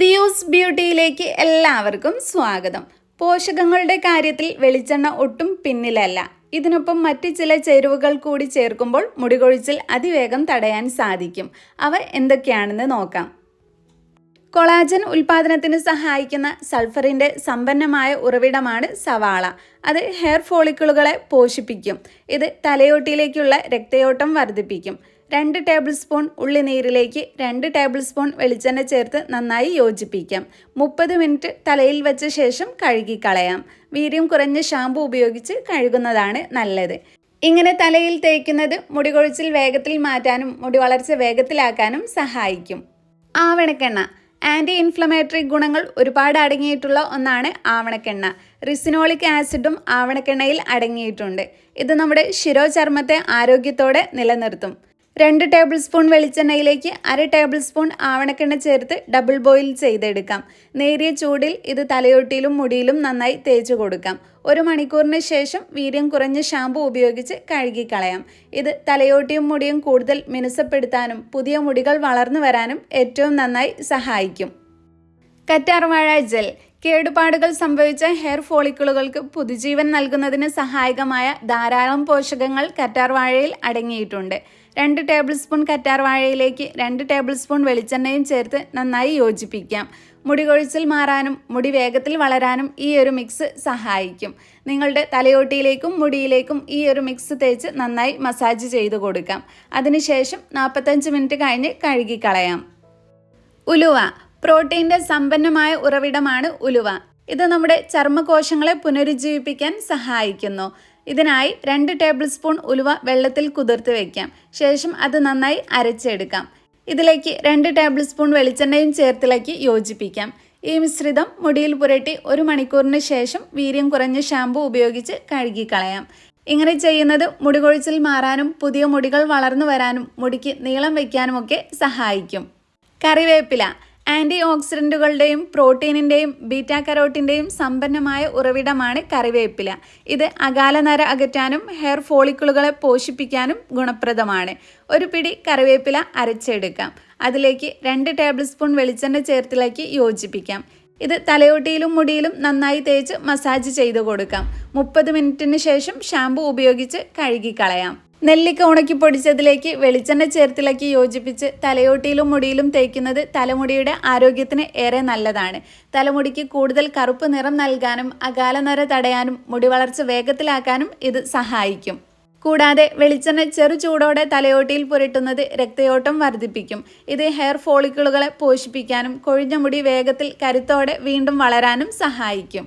ദിയൂസ് ബ്യൂട്ടിയിലേക്ക് എല്ലാവർക്കും സ്വാഗതം. പോഷകങ്ങളുടെ കാര്യത്തിൽ വെളിച്ചെണ്ണ ഒട്ടും പിന്നിലല്ല. ഇതിനൊപ്പം മറ്റ് ചില ചേരുവകൾ കൂടി ചേർക്കുമ്പോൾ മുടികൊഴിച്ചിൽ അതിവേഗം തടയാൻ സാധിക്കും. അവ എന്തൊക്കെയാണെന്ന് നോക്കാം. കൊളാജൻ ഉൽപാദനത്തിന് സഹായിക്കുന്ന സൾഫറിന്റെ സമ്പന്നമായ ഉറവിടമാണ് സവാള. അത് ഹെയർ ഫോളിക്കിളുകളെ പോഷിപ്പിക്കും. ഇത് തലയോട്ടിയിലേക്കുള്ള രക്തയോട്ടം വർദ്ധിപ്പിക്കും. രണ്ട് ടേബിൾ സ്പൂൺ ഉള്ളിനീരിലേക്ക് രണ്ട് ടേബിൾ സ്പൂൺ വെളിച്ചെണ്ണ ചേർത്ത് നന്നായി യോജിപ്പിക്കാം. മുപ്പത് മിനിറ്റ് തലയിൽ വെച്ച ശേഷം കഴുകിക്കളയാം. വീര്യം കുറഞ്ഞ ഷാമ്പു ഉപയോഗിച്ച് കഴുകുന്നതാണ് നല്ലത്. ഇങ്ങനെ തലയിൽ തേക്കുന്നത് മുടി കൊഴിച്ചിൽ വേഗത്തിൽ മാറ്റാനും മുടി വളർച്ച വേഗത്തിലാക്കാനും സഹായിക്കും. ആവണക്കെണ്ണ. ആന്റി ഇൻഫ്ലമേറ്ററി ഗുണങ്ങൾ ഒരുപാട് അടങ്ങിയിട്ടുള്ള ഒന്നാണ് ആവണക്കെണ്ണ. റിസിനോളിക് ആസിഡും ആവണക്കെണ്ണയിൽ അടങ്ങിയിട്ടുണ്ട്. ഇത് നമ്മുടെ ശിരോചർമ്മത്തെ ആരോഗ്യത്തോടെ നിലനിർത്തും. രണ്ട് ടേബിൾ സ്പൂൺ വെളിച്ചെണ്ണയിലേക്ക് അര ടേബിൾ സ്പൂൺ ആവണക്കെണ്ണ ചേർത്ത് ഡബിൾ ബോയിൽ ചെയ്തെടുക്കാം. നേരിയ ചൂടിൽ ഇത് തലയൊട്ടിയിലും മുടിയിലും നന്നായി തേച്ചു കൊടുക്കാം. ഒരു മണിക്കൂറിന് ശേഷം വീര്യം കുറഞ്ഞ ഷാമ്പു ഉപയോഗിച്ച് കഴുകിക്കളയാം. ഇത് തലയോട്ടിയും മുടിയും കൂടുതൽ മിനുസപ്പെടുത്താനും പുതിയ മുടികൾ വളർന്നു വരാനും ഏറ്റവും നന്നായി സഹായിക്കും. കറ്റാർവാഴ ജെൽ. കേടുപാടുകൾ സംഭവിച്ച ഹെയർ ഫോളിക്കിളുകൾക്ക് പുതുജീവൻ നൽകുന്നതിന് സഹായകമായ ധാരാളം പോഷകങ്ങൾ കറ്റാർവാഴയിൽ അടങ്ങിയിട്ടുണ്ട്. രണ്ട് ടേബിൾ സ്പൂൺ കറ്റാർവാഴയിലേക്ക് രണ്ട് ടേബിൾ സ്പൂൺ വെളിച്ചെണ്ണയും ചേർത്ത് നന്നായി യോജിപ്പിക്കാം. മുടി കൊഴിച്ചിൽ മാറാനും മുടി വേഗത്തിൽ വളരാനും ഈ ഒരു മിക്സ് സഹായിക്കും. നിങ്ങളുടെ തലയോട്ടിയിലേക്കും മുടിയിലേക്കും ഈ ഒരു മിക്സ് തേച്ച് നന്നായി മസാജ് ചെയ്ത് കൊടുക്കാം. അതിനുശേഷം നാൽപ്പത്തഞ്ച് മിനിറ്റ് കഴിഞ്ഞ് കഴുകിക്കളയാം. ഉലുവ പ്രോട്ടീന്റെ സമ്പന്നമായ ഉറവിടമാണ് ഉലുവ. ഇത് നമ്മുടെ ചർമ്മകോശങ്ങളെ പുനരുജ്ജീവിപ്പിക്കാൻ സഹായിക്കുന്നു. ഇതിനായി രണ്ട് ടേബിൾ സ്പൂൺ ഉലുവ വെള്ളത്തിൽ കുതിർത്ത് വയ്ക്കാം ശേഷം അത് നന്നായി അരച്ചെടുക്കാം. ഇതിലേക്ക് രണ്ട് ടേബിൾ സ്പൂൺ വെളിച്ചെണ്ണയും ചേർത്തിളക്കി യോജിപ്പിക്കാം. ഈ മിശ്രിതം മുടിയിൽ പുരട്ടി ഒരു മണിക്കൂറിന് ശേഷം വീര്യം കുറഞ്ഞ ഷാമ്പു ഉപയോഗിച്ച് കഴുകിക്കളയാം. ഇങ്ങനെ ചെയ്യുന്നത് മുടി കൊഴിച്ചിൽ മാറാനും പുതിയ മുടികൾ വളർന്നു വരാനും മുടിക്ക് നീളം വയ്ക്കാനുമൊക്കെ സഹായിക്കും. കറിവേപ്പില. ആന്റി ഓക്സിഡന്റുകളുടെയും പ്രോട്ടീനിന്റെയും ബീറ്റാ കരോട്ടിന്റെയും സമ്പന്നമായ ഉറവിടമാണ് കറിവേപ്പില. ഇത് അകാലനര അകറ്റാനും ഹെയർ ഫോളിക്കിളുകളെ പോഷിപ്പിക്കാനും ഗുണപ്രദമാണ്. ഒരു പിടി കറിവേപ്പില അരച്ചെടുക്കാം. അതിലേക്ക് രണ്ട് ടേബിൾ സ്പൂൺ വെളിച്ചെണ്ണ ചേർത്തിളക്കി യോജിപ്പിക്കാം. ഇത് തലയോട്ടിയിലും മുടിയിലും നന്നായി തേച്ച് മസാജ് ചെയ്ത് കൊടുക്കാം. മുപ്പത് മിനിറ്റിന് ശേഷം ഷാമ്പു ഉപയോഗിച്ച് കഴുകിക്കളയാം. നെല്ലിക്ക ഉണക്കി പൊടിച്ചതിലേക്ക് വെളിച്ചെണ്ണ ചേർത്തിളക്കി യോജിപ്പിച്ച് തലയോട്ടിയിലും മുടിയിലും തേക്കുന്നത് തലമുടിയുടെ ആരോഗ്യത്തിന് ഏറെ നല്ലതാണ്. തലമുടിക്ക് കൂടുതൽ കറുപ്പ് നിറം നൽകാനും അകാലനര തടയാനും മുടി വളർച്ച വേഗത്തിലാക്കാനും ഇത് സഹായിക്കും. കൂടാതെ വെളിച്ചെണ്ണ ചെറു ചൂടോടെ തലയോട്ടിയിൽ പുരട്ടുന്നത് രക്തയോട്ടം വർദ്ധിപ്പിക്കും. ഇത് ഹെയർ ഫോളിക്കിളുകളെ പോഷിപ്പിക്കാനും കൊഴിഞ്ഞ മുടി വേഗത്തിൽ കരുത്തോടെ വീണ്ടും വളരാനും സഹായിക്കും.